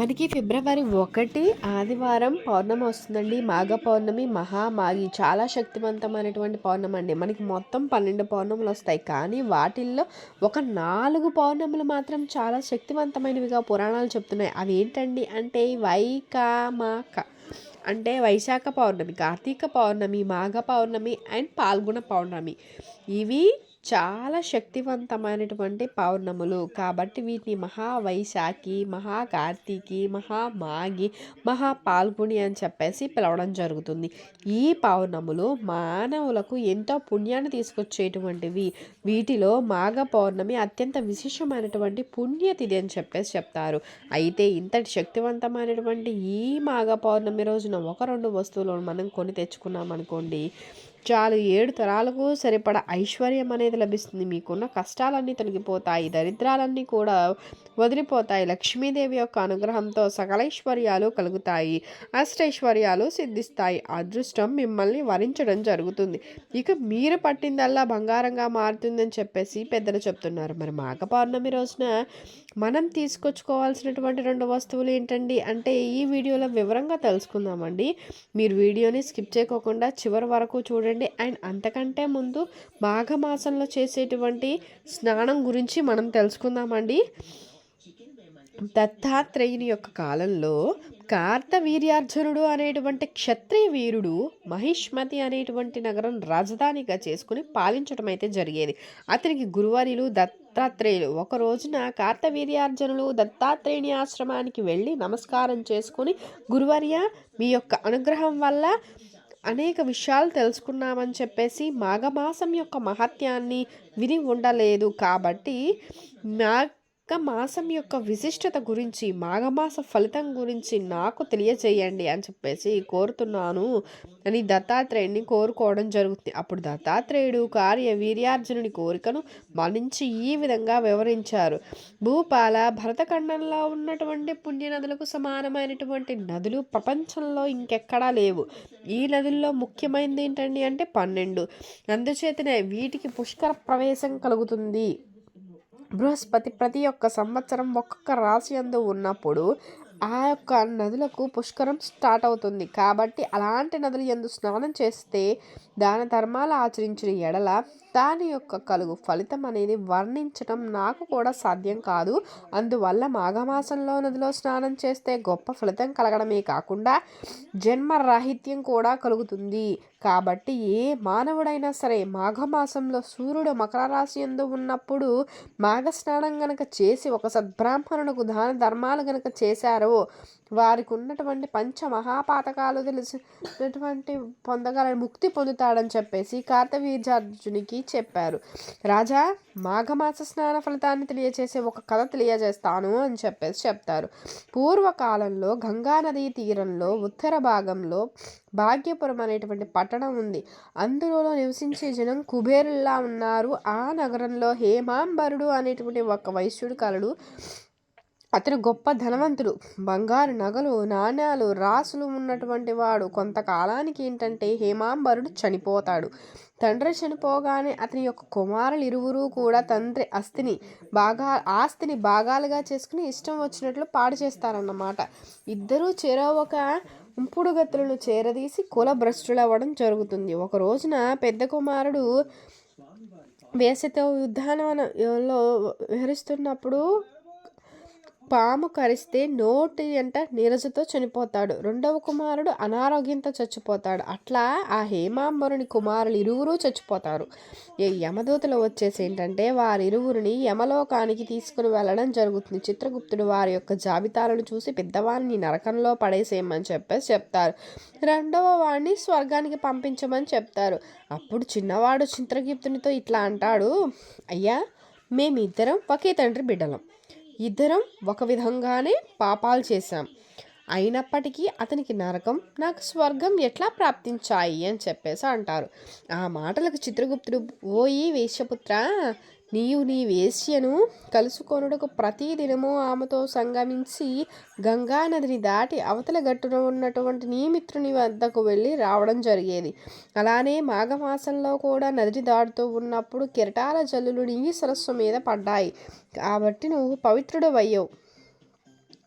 మనకి ఫిబ్రవరి ఒకటి ఆదివారం పౌర్ణమి వస్తుందండి. మాఘ పౌర్ణమి మహామాగి చాలా శక్తివంతమైనటువంటి పౌర్ణమి అండి. మనకి మొత్తం పన్నెండు పౌర్ణములు వస్తాయి. కానీ వాటిల్లో ఒక నాలుగు పౌర్ణములు మాత్రం చాలా శక్తివంతమైనవిగా పురాణాలు చెప్తున్నాయి. అవి ఏంటండి అంటే వైకామాక అంటే వైశాఖ పౌర్ణమి కార్తీక పౌర్ణమి మాఘ పౌర్ణమి అండ్ పాల్గొన పౌర్ణమి. ఇవి చాలా శక్తివంతమైనటువంటి పౌర్ణములు. కాబట్టి వీటిని మహావైశాఖి మహాకార్తీకి మహామాగి మహాపాల్గుని అని చెప్పేసి పిలవడం జరుగుతుంది. ఈ పౌర్ణములు మానవులకు ఎంతో పుణ్యాన్ని తీసుకొచ్చేటువంటివి. వీటిలో మాఘ పౌర్ణమి అత్యంత విశేషమైనటువంటి పుణ్యతిథి అని చెప్పేసి చెప్తారు. అయితే ఇంతటి శక్తివంతమైనటువంటి ఈ మాఘ పౌర్ణమి రోజున ఒక రెండు వస్తువులను మనం కొని తెచ్చుకున్నాం అనుకోండి చాలు ఏడు తరాలకు సరిపడ ఐశ్వర్యం అనేది లభిస్తుంది. మీకున్న కష్టాలన్నీ తొలగిపోతాయి. దరిద్రాలన్నీ కూడా వదిలిపోతాయి. లక్ష్మీదేవి యొక్క అనుగ్రహంతో సకలైశ్వర్యాలు కలుగుతాయి. అష్టైశ్వర్యాలు సిద్ధిస్తాయి. అదృష్టం మిమ్మల్ని వరించడం జరుగుతుంది. ఇక మీరు పట్టిందల్లా బంగారంగా మారుతుందని చెప్పేసి పెద్దలు చెప్తున్నారు. మరి మాఘ పౌర్ణమి రోజున మనం తీసుకొచ్చుకోవాల్సినటువంటి రెండు వస్తువులు ఏంటండి? అంటే ఈ వీడియోలో వివరంగా తెలుసుకుందామండి. మీరు వీడియోని స్కిప్ చేయకోకుండా చివరి వరకు చూడండి. అండ్ అంతకంటే ముందు మాఘమాసంలో చేసేటువంటి స్నానం గురించి మనం తెలుసుకుందామండి. దత్తాత్రేయుని యొక్క కాలంలో కార్తవీర్యార్జునుడు అనేటువంటి క్షత్రియ వీరుడు మహిష్మతి అనేటువంటి నగరం రాజధానిగా చేసుకుని పాలించడం అయితే జరిగేది. అతనికి గురువారిలు దత్తాత్రేయులు. ఒక రోజున కార్తవీర్యార్జునులు దత్తాత్రేయుని ఆశ్రమానికి వెళ్ళి నమస్కారం చేసుకుని గురువర్య మీ యొక్క అనుగ్రహం వల్ల అనేక విషయాలు తెలుసుకున్నామని చెప్పేసి మాఘమాసం యొక్క మహత్యాన్ని విని ఉండలేదు. కాబట్టి మా మాసం యొక్క విశిష్టత గురించి మాఘమాస ఫలితం గురించి నాకు తెలియజేయండి అని చెప్పేసి కోరుతున్నాను. అని దత్తాత్రేయుడిని కోరుకోవడం జరుగుతుంది. అప్పుడు దత్తాత్రేయుడు కార్య వీర్యార్జునుడి కోరికను మనించి ఈ విధంగా వివరించారు. భూపాల భరతఖండంలో ఉన్నటువంటి పుణ్యనదులకు సమానమైనటువంటి నదులు ప్రపంచంలో ఇంకెక్కడా లేవు. ఈ నదుల్లో ముఖ్యమైనది ఏంటండి అంటే పన్నెండు. అందుచేతనే వీటికి పుష్కర ప్రవేశం కలుగుతుంది. బృహస్పతి ప్రతి ఒక్క సంవత్సరం ఒక్కొక్క రాశి అందు ఉన్నప్పుడు ఆ యొక్క నదులకు పుష్కరం స్టార్ట్ అవుతుంది. కాబట్టి అలాంటి నదులు ఎందు స్నానం చేస్తే దాన ధర్మాలు ఆచరించిన ఎడల దాని యొక్క కలుగు ఫలితం అనేది వర్ణించడం నాకు కూడా సాధ్యం కాదు. అందువల్ల మాఘమాసంలో నదిలో స్నానం చేస్తే గొప్ప ఫలితం కలగడమే కాకుండా జన్మరాహిత్యం కూడా కలుగుతుంది. కాబట్టి ఏ మానవుడైనా సరే మాఘమాసంలో సూర్యుడు మకర రాశి ఎందు ఉన్నప్పుడు మాఘ స్నానం గనక చేసి ఒక సద్బ్రాహ్మణునకు దాన ధర్మాలు గనక చేశారో వారికి ఉన్నటువంటి పంచ మహాపాతకాలు తెలిసినటువంటి పొందగల ముక్తి పొందుతాడని చెప్పేసి కార్తవీర్యార్జునికి చెప్పారు. రాజా మాఘమాస స్నాన ఫలితాన్ని తెలియజేసే ఒక కథ తెలియజేస్తాను అని చెప్పేసి చెప్తారు. పూర్వకాలంలో గంగా నదీ తీరంలో ఉత్తర భాగంలో భాగ్యపురం అనేటువంటి పట్టణం ఉంది. అందులో నివసించే జనం కుబేరుల్లా ఉన్నారు. ఆ నగరంలో హేమాంబరుడు అనేటువంటి ఒక వైశ్యుడు కలడు. అతను గొప్ప ధనవంతుడు. బంగారు నగలు నాణ్యాలు రాసులు ఉన్నటువంటి వాడు. కొంతకాలానికి ఏంటంటే హేమాంబరుడు చనిపోతాడు. తండ్రి చనిపోగానే అతని యొక్క కుమారులు ఇరువురు కూడా తండ్రి అస్థిని బాగా ఆస్తిని భాగాలుగా చేసుకుని ఇష్టం వచ్చినట్లు పాడు చేస్తారన్నమాట. ఇద్దరూ చెరో ఒక ఉంపుడుగత్తులను చేరదీసి కులభ్రష్టులవ్వడం జరుగుతుంది. ఒక రోజున పెద్ద కుమారుడు వేసతో ఉద్యానవనంలో విహరిస్తున్నప్పుడు పాము కరిస్తే నోటి అంట నీరజతో చనిపోతాడు. రెండవ కుమారుడు అనారోగ్యంతో చచ్చిపోతాడు. అట్లా ఆ హేమాంబరుని కుమారులు ఇరువురు చచ్చిపోతారు. ఈ యమదూతలు వచ్చేసి ఏంటంటే వారిరువురిని యమలోకానికి తీసుకుని వెళ్ళడం జరుగుతుంది. చిత్రగుప్తుడు వారి యొక్క జాబితాలను చూసి పెద్దవాడిని నరకంలో పడేసేయమని చెప్పేసి చెప్తారు. రెండవ వాడిని స్వర్గానికి పంపించమని చెప్తారు. అప్పుడు చిన్నవాడు చిత్రగుప్తునితో ఇట్లా అంటాడు అయ్యా మేమిద్దరం ఒకే తండ్రి బిడ్డలం. ఇద్దరం ఒక విధంగానే పాపాలు చేశాం. అయినప్పటికీ అతనికి నరకం నాకు స్వర్గం ఎట్లా ప్రాప్తించాయి అని చెప్పేసి అంటారు. ఆ మాటలకు చిత్రగుప్తుడు ఓయి వేశ్యపుత్ర నీవు నీ వేశ్యను కలుసుకొనుటకు ప్రతిదినము ఆమెతో సంగమించి గంగా నదిని దాటి అవతల గట్టున ఉన్నటువంటి నీ మిత్రుని వద్దకు వెళ్ళి రావడం జరిగేది. అలానే మాఘమాసంలో కూడా నదిని దాటుతూ ఉన్నప్పుడు కిరటాల జల్లులు నీ సరస్సు మీద పడ్డాయి. కాబట్టి నువ్వు పవిత్రుడు అయ్యావు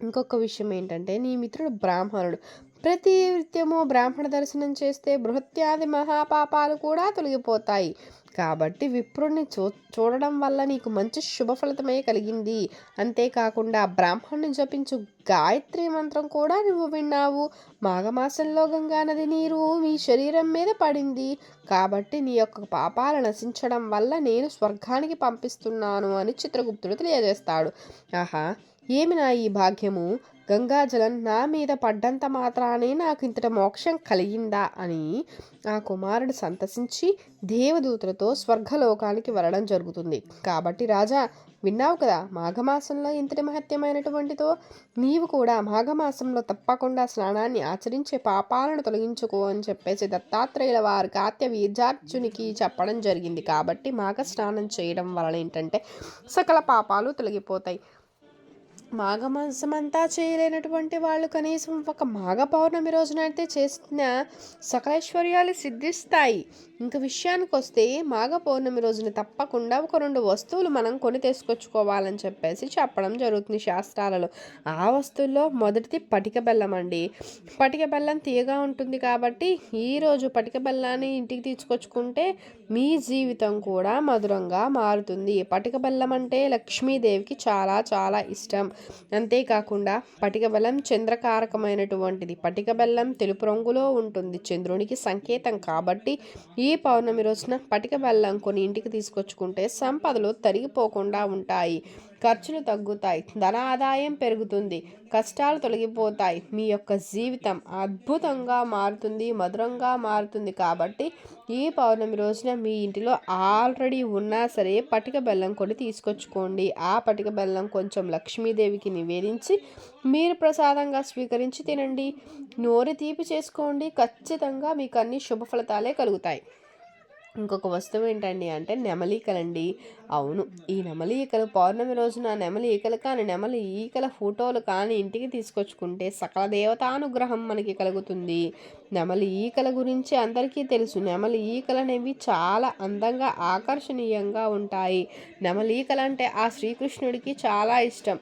ఇంకొక విషయం ఏంటంటే నీ మిత్రుడు బ్రాహ్మణుడు. ప్రతి నిత్యము బ్రాహ్మణ దర్శనం చేస్తే బృహత్యాది మహాపాపాలు కూడా తొలగిపోతాయి. కాబట్టి విప్రుణ్ణి చూ చూడడం వల్ల నీకు మంచి శుభఫలితమే కలిగింది. అంతేకాకుండా బ్రాహ్మణ్ణి జపించు గాయత్రి మంత్రం కూడా నువ్వు విన్నావు. మాఘమాసంలో గంగా నది నీరు మీ శరీరం మీద పడింది. కాబట్టి నీ యొక్క పాపాలు నశించడం వల్ల నేను స్వర్గానికి పంపిస్తున్నాను అని చిత్రగుప్తుడు తెలియజేస్తాడు. ఆహా ఏమి నా ఈ భాగ్యము? గంగాజలం నా మీద పడ్డంత మాత్రానే నాకు ఇంతటి మోక్షం కలిగిందా? అని ఆ కుమారుడు సంతసించి దేవదూతలతో స్వర్గలోకానికి వెళ్ళడం జరుగుతుంది. కాబట్టి రాజా విన్నావు కదా మాఘమాసంలో ఇంతటి మహత్యమైనటువంటితో నీవు కూడా మాఘమాసంలో తప్పకుండా స్నానాన్ని ఆచరించే పాపాలను తొలగించుకో అని చెప్పేసి దత్తాత్రేయుల వారు కాత్య వీర్జార్జునికి చెప్పడం జరిగింది. కాబట్టి మాఘ స్నానం చేయడం వలన ఏంటంటే సకల పాపాలు తొలగిపోతాయి. మాఘమాసమంతా చేయలేనటువంటి వాళ్ళు కనీసం ఒక మాఘ పౌర్ణమి రోజున అయితే చేసిన సకలైశ్వర్యాలు సిద్ధిస్తాయి. ఇంక విషయానికి వస్తే మాఘ పౌర్ణమి రోజున తప్పకుండా ఒక రెండు వస్తువులు మనం కొని తీసుకొచ్చుకోవాలని చెప్పేసి చెప్పడం జరుగుతుంది శాస్త్రాలలో. ఆ వస్తువుల్లో మొదటిది పటిక బెల్లం అండి. పటిక బెల్లం తీయగా ఉంటుంది కాబట్టి ఈరోజు పటిక బెల్లాన్ని ఇంటికి తీసుకొచ్చుకుంటే మీ జీవితం కూడా మధురంగా మారుతుంది. పటిక బెల్లం అంటే లక్ష్మీదేవికి చాలా చాలా ఇష్టం. అంతేకాకుండా పటిక బెల్లం చంద్రకారకమైనటువంటిది. పటిక బెల్లం తెలుపు రంగులో ఉంటుంది. చంద్రునికి సంకేతం కాబట్టి ఈ పౌర్ణమి రోజున పటిక బెల్లం కొని ఇంటికి తీసుకొచ్చుకుంటే సంపదలు తరిగిపోకుండా ఉంటాయి. ఖర్చులు తగ్గుతాయి ధన ఆదాయం పెరుగుతుంది కష్టాలు తొలగిపోతాయి. మీ యొక్క జీవితం అద్భుతంగా మారుతుంది మధురంగా మారుతుంది కాబట్టి ఈ పౌర్ణమి రోజున మీ ఇంటిలో ఆల్రెడీ ఉన్నా సరే పటిక బెల్లం కొని తీసుకొచ్చుకోండి. ఆ పటిక బెల్లం కొంచెం లక్ష్మీదేవికి నివేదించి మీరు ప్రసాదంగా స్వీకరించి తినండి. నోరు తీపి చేసుకోండి. ఖచ్చితంగా మీకు అన్ని శుభ ఫలితాలే కలుగుతాయి. ఇంకొక వస్తువు ఏంటండి అంటే నెమలీకలండి అవును ఈ నెమలి ఈకలు పౌర్ణమి రోజున నెమలి ఈకలు కానీ నెమలి ఈకల ఫోటోలు కానీ ఇంటికి తీసుకొచ్చుకుంటే సకల దేవతానుగ్రహం మనకి కలుగుతుంది. నెమలి ఈకల గురించి అందరికీ తెలుసు. నెమలి ఈకలు అనేవి చాలా అందంగా ఆకర్షణీయంగా ఉంటాయి. నెమలి ఈకలు అంటే ఆ శ్రీకృష్ణుడికి చాలా ఇష్టం.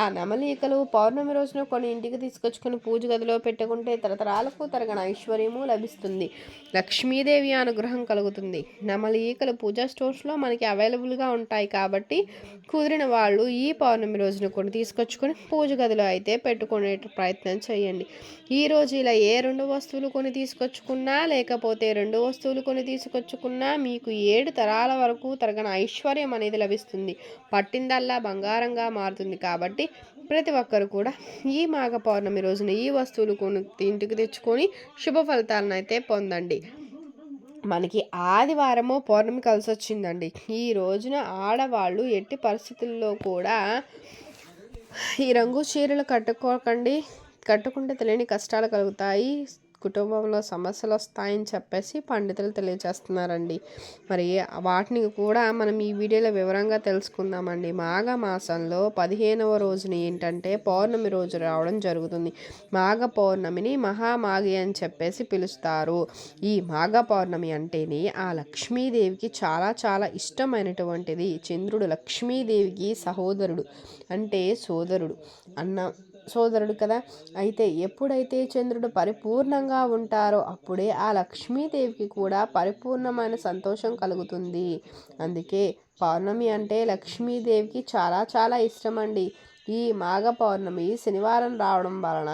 ఆ నెమలి ఈకలు పౌర్ణమి రోజున కొన్ని ఇంటికి తీసుకొచ్చుకొని పూజ గదిలో పెట్టుకుంటే తరతరాలకు తరగన ఐశ్వర్యము లభిస్తుంది. లక్ష్మీదేవి అనుగ్రహం కలుగుతుంది. నెమలి ఈకలు పూజా స్టోర్స్లో మనకి అవైలబుల్గా ఉంటాయి కాబట్టి కుదిరిన వాళ్ళు ఈ పౌర్ణమి రోజున కొన్ని తీసుకొచ్చుకొని పూజ గదిలో అయితే పెట్టుకునే ప్రయత్నం చేయండి. ఈ రోజు ఇలా ఏ రెండు వస్తువులు కొని తీసుకొచ్చుకున్నా లేకపోతే రెండు వస్తువులు కొని తీసుకొచ్చుకున్నా మీకు ఏడు తరాల వరకు తరగన ఐశ్వర్యం అనేది లభిస్తుంది. పట్టిందల్లా బంగారంగా మారుతుంది కాబట్టి ప్రతి ఒక్కరు కూడా ఈ మాఘ పౌర్ణమి రోజున ఈ వస్తువులు కొని ఇంటికి తెచ్చుకొని శుభ ఫలితాలను అయితే పొందండి. మనకి ఆదివారము పౌర్ణమి కలిసి వచ్చిందండి. ఈ రోజున ఆడవాళ్ళు ఎట్టి పరిస్థితుల్లో కూడా ఈ రంగు చీరలు కట్టుకోకండి. కట్టుకుంటే తెలియని కష్టాలు కలుగుతాయి. కుటుంబంలో సమస్యలు వస్తాయని చెప్పేసి పండితులు తెలియజేస్తున్నారండి. మరి వాటిని కూడా మనం ఈ వీడియోలో వివరంగా తెలుసుకుందామండి. మాఘ మాసంలో పదిహేనవ రోజున ఏంటంటే పౌర్ణమి రోజు రావడం జరుగుతుంది. మాఘ పౌర్ణమిని మహామాఘి అని చెప్పేసి పిలుస్తారు. ఈ మాఘ పౌర్ణమి అంటేనే ఆ లక్ష్మీదేవికి చాలా చాలా ఇష్టమైనటువంటిది. చంద్రుడు లక్ష్మీదేవికి సహోదరుడు అంటే సోదరుడు. అన్న సోదరుడు కదా. అయితే ఎప్పుడైతే చంద్రుడు పరిపూర్ణంగా ఉంటారో అప్పుడే ఆ లక్ష్మీదేవికి కూడా పరిపూర్ణమైన సంతోషం కలుగుతుంది. అందుకే పౌర్ణమి అంటే లక్ష్మీదేవికి చాలా చాలా ఇష్టం అండి ఈ మాఘ పౌర్ణమి శనివారం రావడం వలన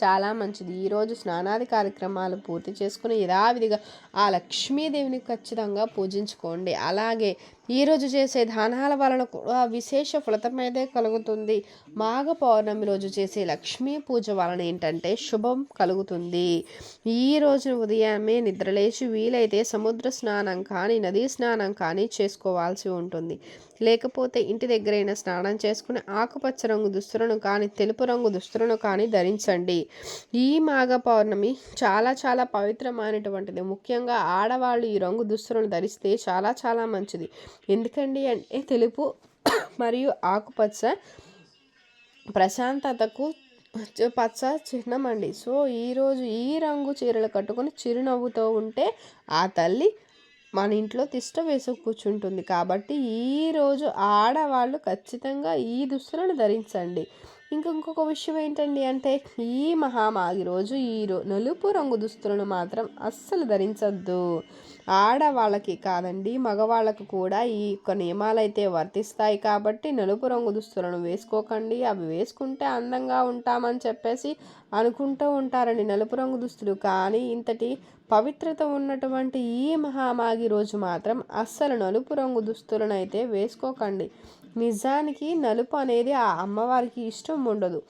చాలా మంచిది. ఈరోజు స్నానాది కార్యక్రమాలు పూర్తి చేసుకుని యథావిధిగా ఆ లక్ష్మీదేవిని ఖచ్చితంగా పూజించుకోండి. అలాగే ఈరోజు చేసే దానాల వలన కూడా విశేష ఫలితమైతే కలుగుతుంది. మాఘ పౌర్ణమి రోజు చేసే లక్ష్మీ పూజ వలన ఏంటంటే శుభం కలుగుతుంది. ఈ రోజు ఉదయమే నిద్రలేచి వీలైతే సముద్ర స్నానం కానీ నదీ స్నానం కానీ చేసుకోవాల్సి ఉంటుంది. లేకపోతే ఇంటి దగ్గరైనా స్నానం చేసుకుని ఆకుపచ్చ రంగు దుస్తులను కానీ తెలుపు రంగు దుస్తులను కానీ ధరించండి. ఈ మాఘ పౌర్ణమి చాలా చాలా పవిత్రమైనటువంటిది. ముఖ్యంగా ఆడవాళ్ళు ఈ రంగు దుస్తులను ధరిస్తే చాలా చాలా మంచిది. ఎందుకండి అంటే తెలుపు మరియు ఆకుపచ్చ ప్రశాంతతకు పచ్చ చిహ్నం అండి. సో ఈరోజు ఈ రంగు చీరలు కట్టుకొని చిరునవ్వుతో ఉంటే ఆ తల్లి మన ఇంట్లో తిష్ట వేసుకు కూర్చుంటుంది. కాబట్టి ఈరోజు ఆడవాళ్ళు ఖచ్చితంగా ఈ దుస్తులను ధరించండి. ఇంకా ఇంకొక విషయం ఏంటండి అంటే ఈ మహామాగి రోజు ఈ రో నలుపు రంగు దుస్తులను మాత్రం అస్సలు ధరించద్దు. ఆడవాళ్ళకి కాదండి మగవాళ్ళకు కూడా ఈ యొక్క నియమాలు అయితే వర్తిస్తాయి కాబట్టి నలుపు రంగు దుస్తులను వేసుకోకండి. అవి వేసుకుంటే అందంగా ఉంటామని చెప్పేసి అనుకుంటూ ఉంటారండి నలుపు రంగు దుస్తులు. కానీ ఇంతటి పవిత్రత ఉన్నటువంటి ఈ మహామాగి రోజు మాత్రం అస్సలు నలుపు రంగు దుస్తులను అయితే వేసుకోకండి. నిజానికి నలుపు అనేది ఆ అమ్మవారికి ఇష్టం ఉండదు.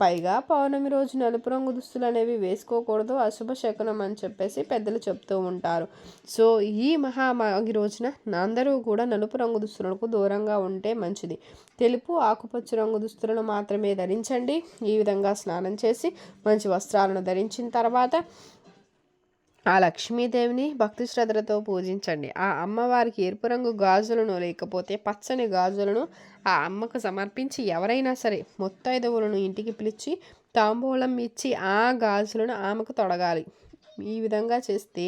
పైగా పౌర్ణమి రోజు నలుపు రంగు దుస్తులు అనేవి వేసుకోకూడదు అశుభ శకునం అని చెప్పేసి పెద్దలు చెప్తూ ఉంటారు. సో ఈ మహామాగి రోజున అందరూ కూడా నలుపు రంగు దుస్తులకు దూరంగా ఉంటే మంచిది. తెలుపు ఆకుపచ్చ రంగు దుస్తులను మాత్రమే ధరించండి. ఈ విధంగా స్నానం చేసి మంచి వస్త్రాలను ధరించిన తర్వాత ఆ లక్ష్మీదేవిని భక్తి శ్రద్ధలతో పూజించండి. ఆ అమ్మవారికి ఎరుపు రంగు గాజులను లేకపోతే పచ్చని గాజులను ఆ అమ్మకు సమర్పించి ఎవరైనా సరే ముత్తైదవులను ఇంటికి పిలిచి తాంబూలం ఇచ్చి ఆ గాజులను ఆమెకు తొడగాలి. ఈ విధంగా చేస్తే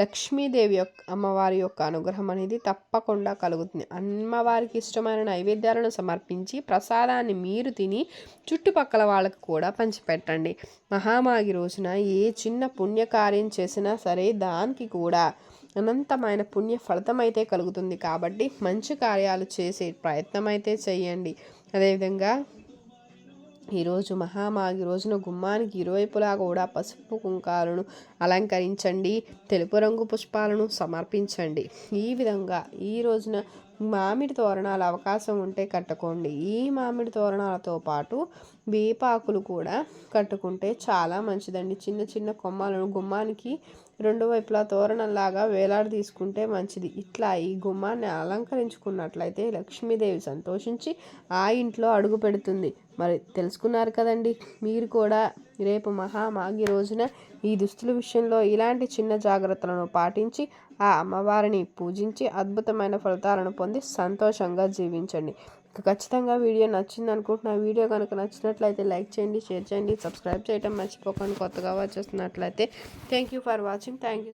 లక్ష్మీదేవి యొక్క అమ్మవారి యొక్క అనుగ్రహం అనేది తప్పకుండా కలుగుతుంది. అమ్మవారికి ఇష్టమైన నైవేద్యాలను సమర్పించి ప్రసాదాన్ని మీరు తిని చుట్టుపక్కల వాళ్ళకు కూడా పంచిపెట్టండి. మహామాగి రోజున ఏ చిన్న పుణ్యకార్యం చేసినా సరే దానికి కూడా అనంతమైన పుణ్య ఫలితం అయితే కలుగుతుంది. కాబట్టి మంచి కార్యాలు చేసే ప్రయత్నం అయితే చేయండి. అదేవిధంగా ఈరోజు మహామాగి రోజున గుమ్మానికి ఇరువైపులా కూడా పసుపు కుంకాలను అలంకరించండి. తెలుపు రంగు పుష్పాలను సమర్పించండి. ఈ విధంగా ఈ రోజున మామిడి తోరణాలు అవకాశం ఉంటే కట్టుకోండి. ఈ మామిడి తోరణాలతో పాటు వేపాకులు కూడా కట్టుకుంటే చాలా మంచిదండి. చిన్న చిన్న కొమ్మలను గుమ్మానికి రెండు వైపులా తోరణంలాగా వేలాడి తీసుకుంటే మంచిది. ఇట్లా ఈ గుమ్మాన్ని అలంకరించుకున్నట్లయితే లక్ష్మీదేవి సంతోషించి ఆ ఇంట్లో అడుగు పెడుతుంది. మరి తెలుసుకున్నారు కదండి మీరు కూడా రేపు మహామాగి రోజున ఈ దుస్తుల విషయంలో ఇలాంటి చిన్న జాగ్రత్తలను పాటించి ఆ అమ్మవారిని పూజించి అద్భుతమైన ఫలితాలను పొంది సంతోషంగా జీవించండి. ఖచ్చితంగా వీడియో నచ్చింది అనుకుంటున్నా. వీడియో కనుక నచ్చినట్లయితే లైక్ చేయండి షేర్ చేయండి సబ్స్క్రైబ్ చేయడం మర్చిపోకండి. కొత్తగా వచ్చేస్తున్నట్లయితే thank you for watching thank you